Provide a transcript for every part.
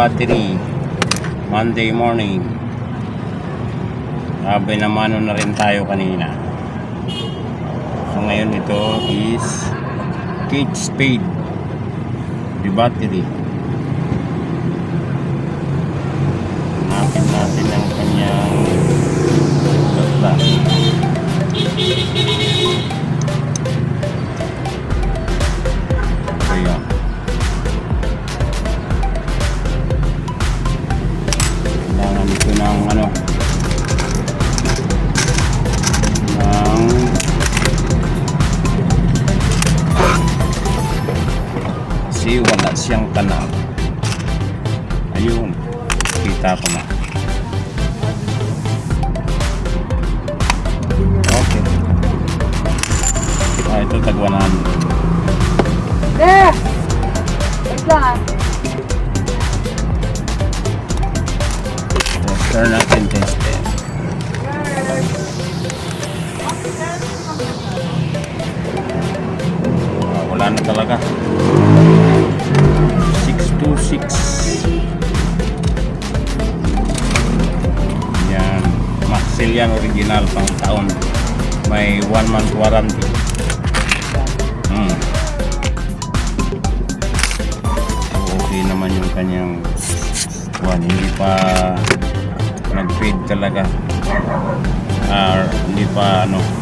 battery. Monday morning. Sabi naman na rin tayo kanina. So ngayon ito is Kate Spade. The battery. Kasi wala siyang kanal. Ayun. Kita ko na. Okay. Ah, ito tagwanan There! Wait lang ah. tester natin tester Ah, wala na talaga 626 yan Maxillian original pang taon. May 1 month warranty. Hmm. Okay naman yung kanyang one. Hindi pa nag-fade talaga. Ah hindi pa ano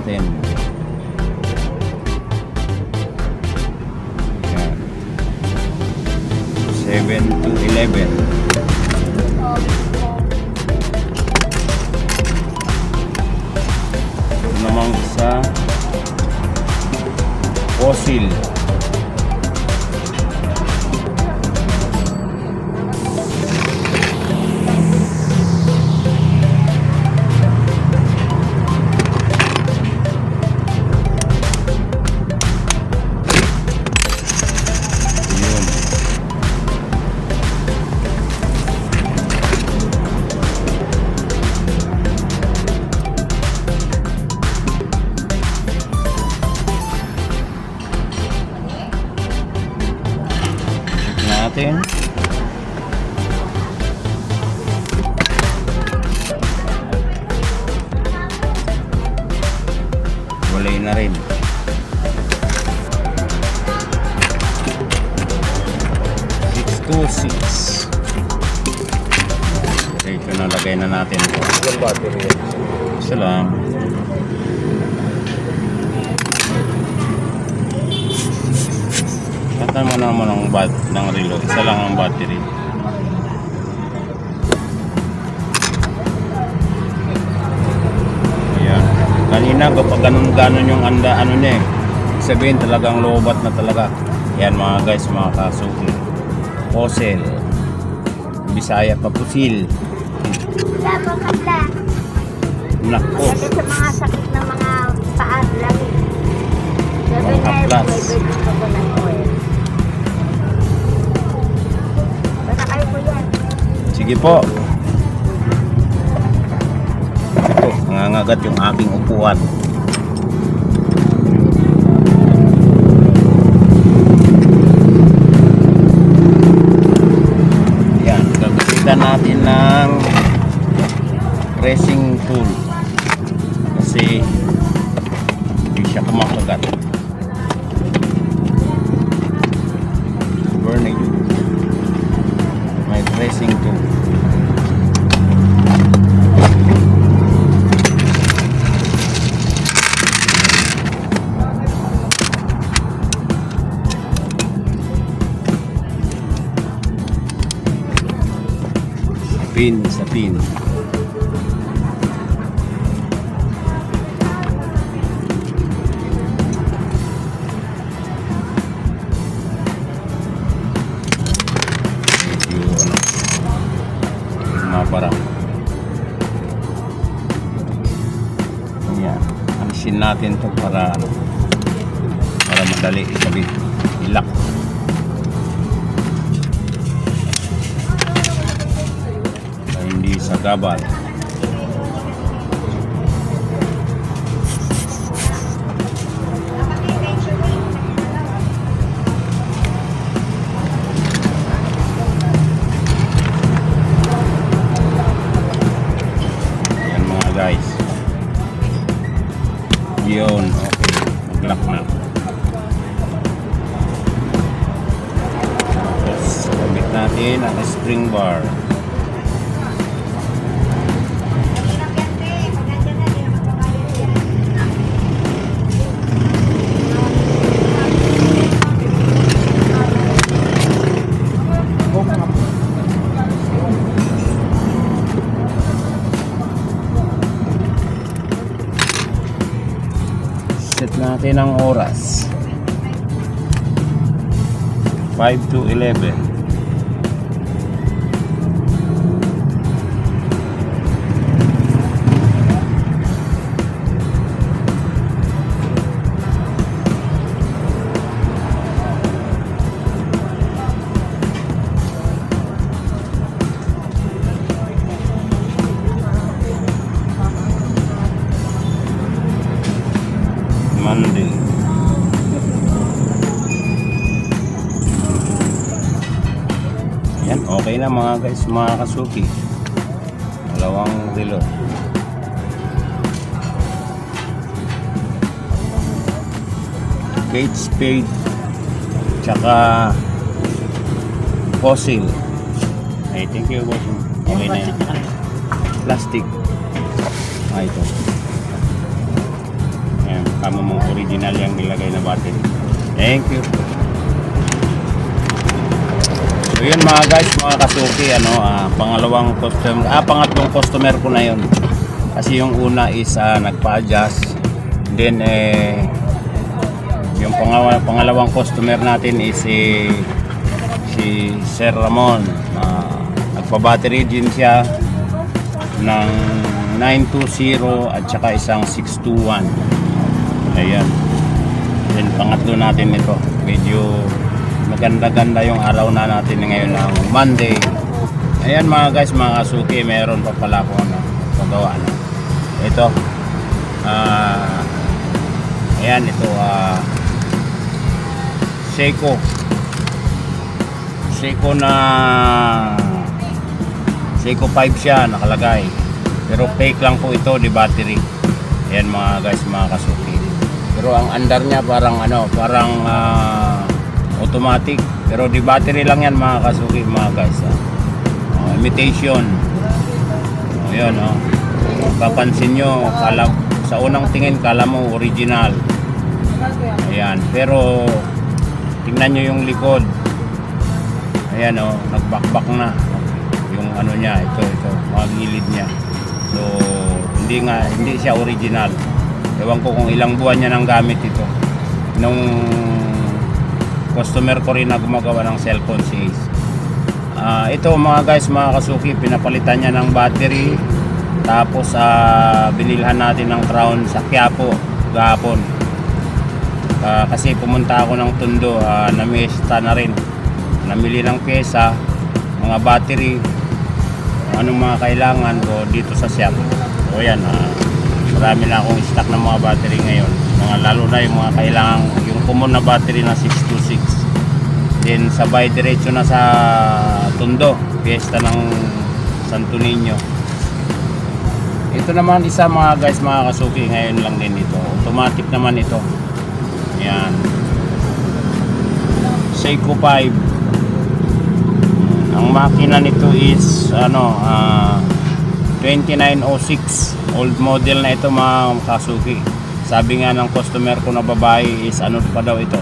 natin. Yan. 7 to 11. Ito namang isa fossil. Two six. Okay, ito na lagay na natin ito. Yung battery. Isa lang. Mo naman ang bat ng relo. Isa lang ang battery. Ayan. Kanina kapag ganun-ganon yung anda ano niya eh. Sabihin talagang lobat na talaga. Yan mga guys, mga kasuki. Fossil. Bisaya pa pusil. Wala mo kabla. Nako. Lagi sa mga sakit ng mga paa lagi. Sabi na kaplas. yung pwede ko ko ng oil. Basta kayo po yan. Sige po. Ito, nangangagat yung aking upuan. Pressing tool. Kasi hindi siya kumakagat. Burning. May pressing tool. pin sa pin bara. Ayan. Alisin natin to para ano, para madali isabit. Ilak. Para hindi sa gabal. Bar. Set natin ang oras. 5 to 11. Okay na mga guys, mga kasuki. Dalawang relo. Kate Spade tsaka fossil. Ay, thank you, boss. Okay na yan. Plastic. Ah, ito. Ayan, kamo mong original yung nilagay na battery. Thank you. So yun mga guys, mga kasuki, ano, ah, pangalawang customer, ah, pangatlong customer ko na yun. Kasi yung una is ah, nagpa-adjust. Then, eh, yung pangalawa, pangalawang customer natin is si, si Sir Ramon. Ah, nagpa-battery din siya ng 920 at saka isang 621. Ayan. Then pangatlo natin ito. Medyo maganda-ganda yung araw na natin ngayon ng Monday. Ayan mga guys, mga kasuki, meron pa pala ako ano, pagawa na. Ito. Ah ayan, ito ah Seiko. Seiko na Seiko 5 siya nakalagay. Pero fake lang po ito, di battery. Ayan mga guys, mga kasuki. Pero ang andar niya parang ano, parang ah, automatic. Pero di battery lang yan mga kasuki, mga guys. ah. Oh, imitation. Oh, yun, oh. Papansin nyo, kala, sa unang tingin, kala mo original. Ayan, pero tingnan nyo yung likod. Ayan, oh, nagbakbak na. Yung ano niya, ito, ito, mga gilid niya. So, hindi nga, hindi siya original. Ewan ko kung ilang buwan niya nang gamit ito. Nung customer ko rin na gumagawa ng cellphone si Ace. Ah, ito mga guys, mga kasuki, pinapalitan niya ng battery. Tapos ah, binilhan natin ng crown sa Quiapo gahapon. Ah, kasi pumunta ako ng Tondo, uh, namista na rin. Namili ng pyesa, mga battery, anong mga kailangan ko dito sa shop. So yan, ah, marami na akong stock ng mga battery ngayon. Mga lalo na yung mga kailangan, common na battery na 626. Then sabay diretso na sa Tondo, fiesta ng Santo Niño. Ito naman isa mga guys, mga kasuki ngayon lang din ito. Automatic naman ito. Yan. Seiko 5. Ang makina nito is ano, ah 2906. Old model na ito mga kasuki. Sabi nga ng customer ko na babae is ano pa daw ito.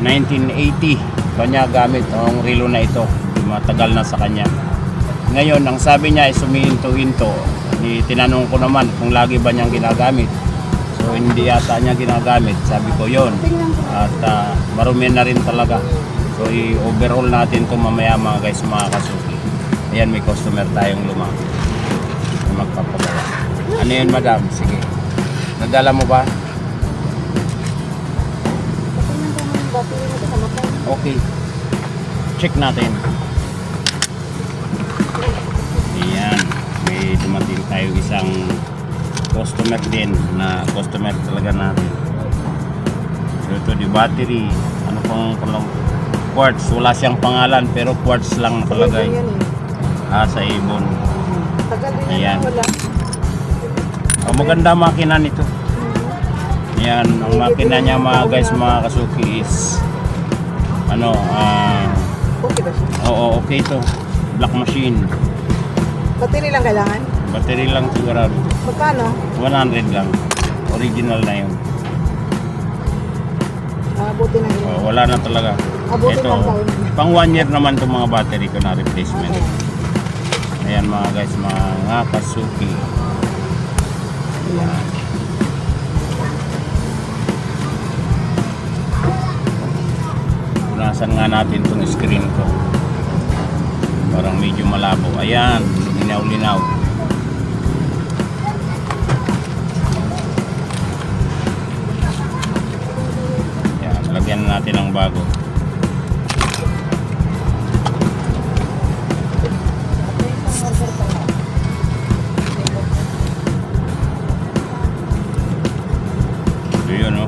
1980 kanya gamit ang relo na ito matagal na sa kanya ngayon ang sabi niya ay sumihinto-hinto Di, tinanong ko naman kung lagi ba niyang ginagamit so hindi yata niya ginagamit sabi ko yon at uh, marumi na rin talaga so i-overhaul natin to mamaya mga guys mga kasuki Ayan, may customer tayong luma. Na magpapagawa. Ano yun, madam? Sige. Nadala mo ba? Okay. Check natin. Ayan. May dumating tayo isang customer din na customer talaga natin. So ito di battery. Ano pang palang quartz. Wala siyang pangalan pero quartz lang nakalagay. Eh. Ah, sa ibon. Ayan. Oh, maganda makina nito. Yan, ang makina niya mga guys, mga kasuki is ano, ah, siya? oo, okay to. Black machine. Battery lang kailangan? Battery lang sigurado. Magkano? 100 lang. Original na yun. Ah, buti na yun. Oh, wala na talaga. Abutin Ito, pang one year naman itong mga battery ko na replacement. Okay. Ayan mga guys, mga kasuki. Ayan. Punasan nga natin itong screen ko. Parang medyo malabo. Ayan, linaw-linaw. Ayan, lagyan natin ng bago. So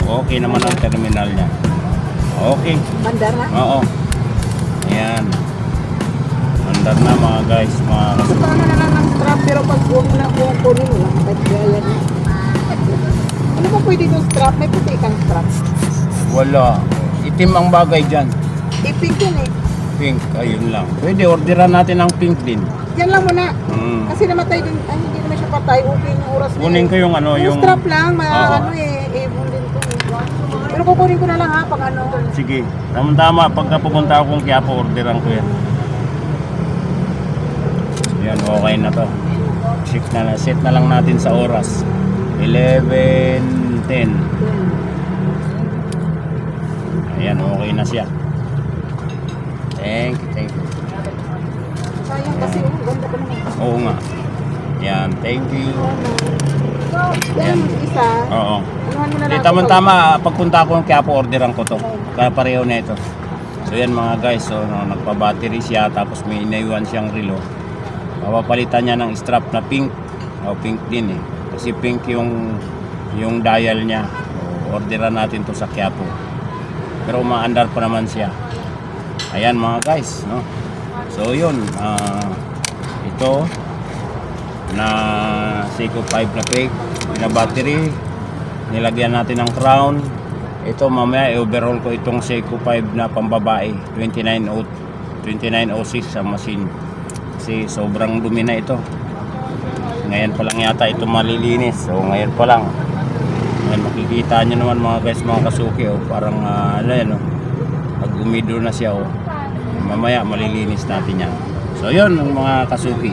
oh, okay naman ang terminal niya. Okay. Mandar na? Oo. Ayan. Andar na mga guys, mga Gusto na lang ng strap pero pag mo na huwag kunin mo lang. Gaya na. Ano ba pwede yung strap? May puti kang strap. wala. Itim ang bagay dyan. I-pink yun eh. Pink, ayun lang. Pwede, orderan natin ang pink din. Yan lang muna. Mm. Kasi namatay din. Ay, hindi naman siya patay. Okay yung oras na Kunin eh. ko yung ano, Yung, yung... strap lang, ma Oo. ano eh, ibon din ko. Pero kukunin ko na lang ha, pag ano. Sige, tama-tama. Pagka pupunta akong Quiapo, orderan ko yan. Yan, okay na to. Shift na lang. Set na lang natin sa oras. 11.10. Ayan, okay na siya. Thank you, thank you. Sayang kasi, oh, ganda pa naman. Oo nga. Yan, thank you. Yan, isa. Oo. Anuhan mo na Di lang. tama-tama, pagpunta ko ng Quiapo, orderan ko to. Kaya pareho na ito. So yan mga guys, so, no, nagpa-battery siya, tapos may inaiwan siyang relo. Papapalitan niya ng strap na pink. O pink din eh. Kasi pink yung yung dial niya. So, orderan natin to sa Quiapo. Pero umaandar pa naman siya. Ayan mga guys, no. So yun, ah, ito na Seiko 5 na fake na battery. Nilagyan natin ng crown. Ito mamaya i-overhaul ko itong Seiko 5 na pambabae 2906 sa machine. Kasi sobrang dumi na ito. Ngayon pa lang yata ito malilinis. So ngayon pa lang. Ngayon makikita nyo naman mga guys mga kasuki oh, parang uh, ano yan oh, pag umido na siya oh, mamaya malilinis natin yan. So yun mga kasuki